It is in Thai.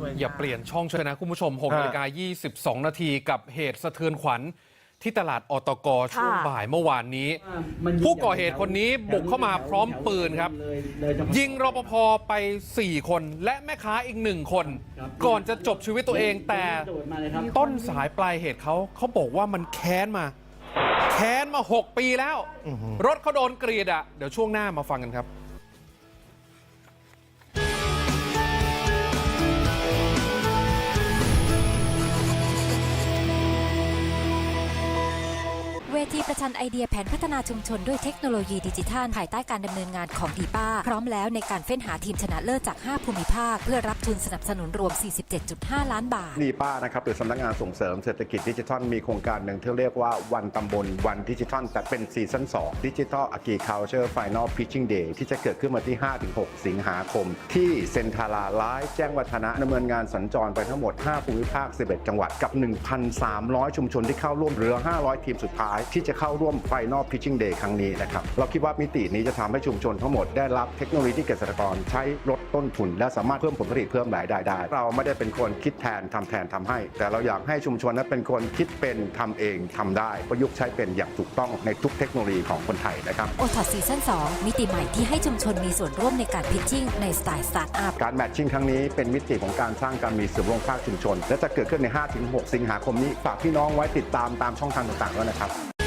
ช่วยอย่าเปลี่ยนช่องเชยนะคุณผู้ชม6ฮะนาฬิกา22 นาทีกับเหตุสะเทือนขวัญที่ตลาดอตกช่วงค่ะบ่ายเมื่อวานนี้มันยิงผู้ก่อเหตุคนนี้บุกเข้ามาพร้อมปืนครับเลยเลยจะยิงรปภไป 4 คนและแม่ค้าอีกหนึ่งคน ก่อนจะจบชีวิตตัวเองแต่โดดมาเลยครับต้นสายปลายเหตุเขาเขาบอกว่ามันแค้นมา แค้นมา 6 ปีแล้ว รถเขาโดนกรีดอะ เดี๋ยวช่วงหน้ามาฟังกันครับ วทีประชันไอเดียแผนพัฒนาชุมชนด้วยเทคโนโลยีดิจิทัล ภายใต้การดำเนินงานของดีป้า พร้อมแล้วในการเฟ้นหาทีมชนะเลิศจาก 5 ภูมิภาค เพื่อรับทุนสนับสนุนรวม 47.5 ล้านบาท ดีป้านะครับหรือสำนักงานส่งเสริมเศรษฐกิจดิจิทัลมีโครงการหนึ่งที่เรียกว่าวันตำบลวันดิจิทัลแต่เป็นซีซั่น2ดิจิทัลอะกีคาเจอร์ไฟนอลพิชชิ่งเดย์ที่จะเกิดขึ้นมาที่ 5-6 สิงหาคม ที่เซ็นทาลาไลฟ์แจ้งวัฒนะดำเนินงานสัญจรไปทั้งหมด 5 ภูมิภาค 11 จังหวัดกับ 1,300 ชุมชนที่เข้าร่วมเหลือ 500 ทีมสุดท้ายที่จะเข้าร่วมไฟนอลพิชชิ่งเดย์ครั้งนี้นะครับ เราคิดว่ามิตินี้จะทำให้ชุมชนทั้งหมดได้รับเทคโนโลยีที่เกษตรกรใช้ลดต้นทุน และสามารถเพิ่มผลผลิตเพิ่มรายได้ได้ เราไม่ได้เป็นคนคิดแทนทำแทนทำให้ แต่เราอยากให้ชุมชนนั้นเป็นคนคิดเป็นทำเองทำได้ ประยุกต์ใช้เป็นอย่างถูกต้องในทุกเทคโนโลยีของคนไทยนะครับโอทอซีซั่น2มิติใหม่ที่ให้ชุมชนมีส่วนร่วมในการพิชชิ่งในสไตล์สตาร์ทอัพการแมทชิ่งครั้งนี้เป็นมิติของการสร้างการมีส่วนร่วมภาคชุมชน และจะเกิดขึ้นใน 5-6 สิงหาคมนี้ฝากพี่น้องไว้ติดตามตามช่องทางต่างๆด้วนะครับ